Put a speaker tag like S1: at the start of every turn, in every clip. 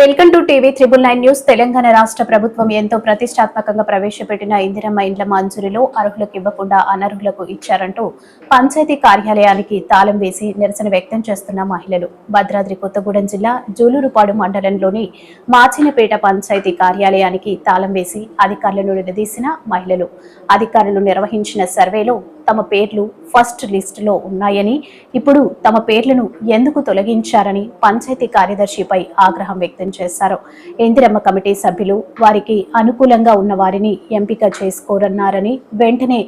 S1: Welcome to TV triple nine news. Telangana రాష్ట్ర ప్రభుత్వం ఎంతో ప్రతిష్టాత్మకంగా ప్రవేశపెట్టిన ఇందిరమ్మ ఇండ్ల మంజూరీలో అర్హులకు ఇవ్వకుండా అనర్హులకు ఇచ్చారంటూ పంచాయతీ కార్యాలయానికి తాళం వేసి నిరసన వ్యక్తం చేస్తున్న మహిళలు. భద్రాద్రి కొత్తగూడెం జిల్లా జూలూరుపాడు మండలంలోని మాచినపేట పంచాయతీ కార్యాలయానికి తాళం వేసి అధికారులను నిలదీసిన మహిళలు. అధికారులు నిర్వహించిన సర్వేలో తమ పేర్లు ఫస్ట్ లిస్టులో ఉన్నాయని ఇప్పుడు తమ పేర్లను ఎందుకు తొలగించారని పంచాయతీ కార్యదర్శిపై ఆగ్రహం వ్యక్తం చేశారు. ఇందిరమ్మ కమిటీ సభ్యులు వారికి అనుకూలంగా ఉన్న వారిని ఎంపిక చేసుకోరన్నారని వెంటనే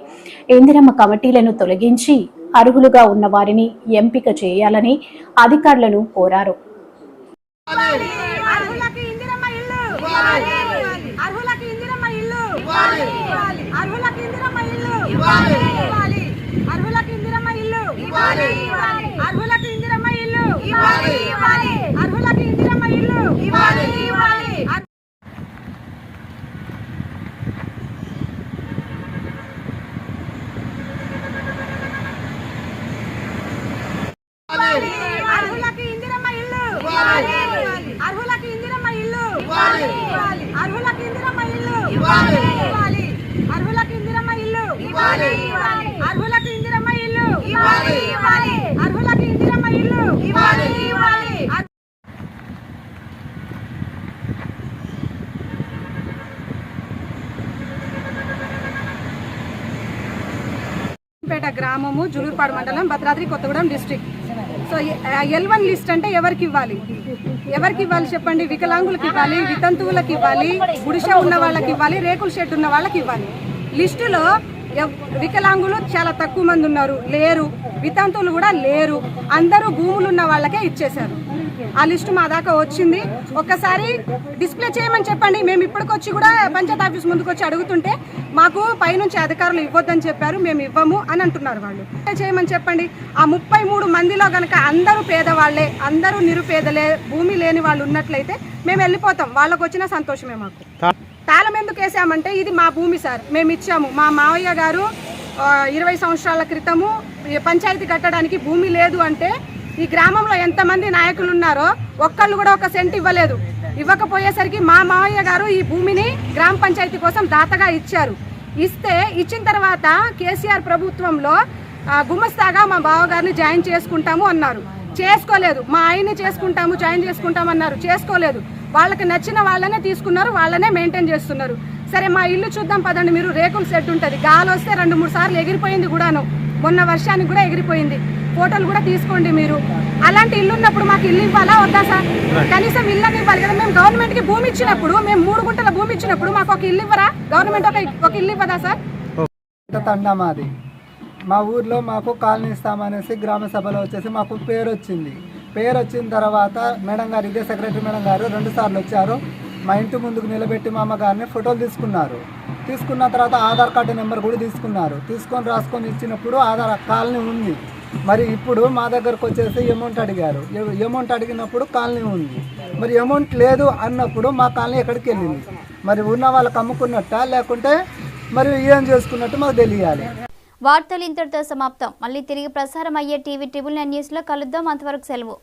S1: ఇందిరమ్మ కమిటీలను తొలగించి అర్హులుగా ఉన్న వారిని ఎంపిక చేయాలని అధికారులను కోరారు
S2: అర్హులకు ఇందిరమ్మ ఇల్లు అర్హులకు ఇందిరమ్మ ఇల్లు అర్హులకు ఇందిరమ్మ ఇల్లు అర్హులకు ఇందిరమ్మ ఇల్లు అర్హులకు ఇందిరమ్మ ఇల్లు అర్హులకు ఇందిరమ్మ ఇల్లు అర్హులకు ఇందిరమ్మ ఇల్లు. అర్హులకు ఇందిరమ్మ ఇల్లు అర్హులకు ఇందిరమ్మ ఇల్లు అర్హులకు ఇందిరమ్మ ఇల్లు అర్హులకు ఇందిరమ్మ ఇల్లు అర్హులకు ఇందిరమ్మ ఇల్లు పేట గ్రామము జులూరుపాడు మండలం Bhadradri Kothagudem district. So L one list అంటే ఎవరికి ఇవ్వాలి? ఎవరికి ఇవ్వాలి చెప్పండి? వికలాంగులకు ఇవ్వాలి వితంతువులకు ఇవ్వాలి గుడిష ఉన్న వాళ్ళకి ఇవ్వాలి రేకుల షెడ్ ఉన్న వాళ్ళకి ఇవ్వాలి. లిస్టులో ఎవ్- వికలాంగులు చాలా తక్కువ మంది ఉన్నారు. లేరు. వితంతువులు కూడా లేరు. అందరూ భూములు ఉన్న వాళ్ళకే ఇచ్చేశారు. ఆ లిస్టు మా దాకా వచ్చింది. ఒక్కసారి డిస్ప్లే చేయమని చెప్పండి. మేము ఇప్పటికొచ్చి కూడా పంచాయత్ ఆఫీస్ ముందుకు వచ్చి అడుగుతుంటే మాకు పైనుంచి అధికారులు ఇవ్వద్దని చెప్పారు. మేము ఇవ్వము అని అంటున్నారు వాళ్ళు. చేయమని చెప్పండి. ఆ ముప్పై మూడు మందిలో కనుక అందరూ పేదవాళ్ళే అందరూ నిరుపేదలే భూమి లేని వాళ్ళు ఉన్నట్లయితే మేము వెళ్ళిపోతాం. వాళ్ళకు వచ్చిన సంతోషమే మాకు. తాళం ఎందుకు వేసామంటే ఇది మా భూమి సార్. మేము ఇచ్చాము. మా మావయ్య గారు ఇరవై సంవత్సరాల క్రితము పంచాయతీ కట్టడానికి భూమి లేదు అంటే ఈ గ్రామంలో ఎంతమంది నాయకులు ఉన్నారో ఒక్కళ్ళు కూడా ఒక సెంట్ ఇవ్వలేదు. ఇవ్వకపోయేసరికి మా మావయ్య గారు ఈ భూమిని గ్రామ పంచాయతీ కోసం దాతగా ఇచ్చారు. ఇస్తే ఇచ్చిన తర్వాత కేసీఆర్ ప్రభుత్వంలో గుమస్తాగా మా బావగారిని జాయిన్ చేసుకుంటాము అన్నారు. చేసుకోలేదు. మా ఆయన్ని చేసుకుంటాము జాయిన్ చేసుకుంటాము అన్నారు. చేసుకోలేదు. వాళ్ళకి నచ్చిన వాళ్ళనే తీసుకున్నారు వాళ్ళనే మెయింటైన్ చేస్తున్నారు. సరే మా ఇల్లు చూద్దాం పదండి మీరు. రేకుల సెట్ ఉంటుంది. గాలి వస్తే రెండు మూడు సార్లు ఎగిరిపోయింది కూడాను. మొన్న వర్షానికి కూడా ఎగిరిపోయింది. ఫోటోలు కూడా తీసుకోండి మీరు. అలాంటి ఇల్లు ఉన్నప్పుడు మాకు ఇల్లు ఇవ్వాలా వద్దా సార్? కనీసం ఇల్లు అని ఇవ్వాలి కదా. మేము గవర్నమెంట్కి భూమి ఇచ్చినప్పుడు మేము మూడు గుంటల భూమి ఇచ్చినప్పుడు మాకు ఒక ఇల్లు ఇవ్వరా? గవర్నమెంట్ ఒక ఒక ఇల్లు ఇవ్వదా సార్?
S3: ఇంత తండా మాది. మా ఊర్లో మాకు కాలనీ ఇస్తామనేసి గ్రామ సభలో వచ్చేసి మాకు పేరు వచ్చింది పేరు వచ్చిన తర్వాత మేడం గారు ఇదే సెక్రటరీ మేడం గారు రెండు సార్లు వచ్చారు. మా ఇంటి ముందుకు నిలబెట్టి మా అమ్మగారిని ఫోటోలు తీసుకున్నారు. తీసుకున్న తర్వాత ఆధార్ కార్డు నెంబర్ కూడా తీసుకున్నారు. తీసుకొని రాసుకొని ఇచ్చినప్పుడు ఆధార్ కాలనీ ఉంది. మరి ఇప్పుడు మా దగ్గరకు వచ్చేసి అమౌంట్ అడిగారు. అమౌంట్ అడిగినప్పుడు కాలనీ ఉంది. మరి అమౌంట్ లేదు అన్నప్పుడు మా కాలనీ ఎక్కడికి వెళ్ళింది? మరి ఉన్న వాళ్ళకి అమ్ముకున్నట్ట? లేకుంటే మరి ఏం చేసుకున్నట్టు మాకు తెలియాలి.
S4: వార్తలు ఇంతటితో సమాప్తం. మళ్ళీ తిరిగి ప్రసారం అయ్యే టీవీ ట్రిబుల్ నైన్ న్యూస్లో కలుద్దాం. అంతవరకు సెలవు.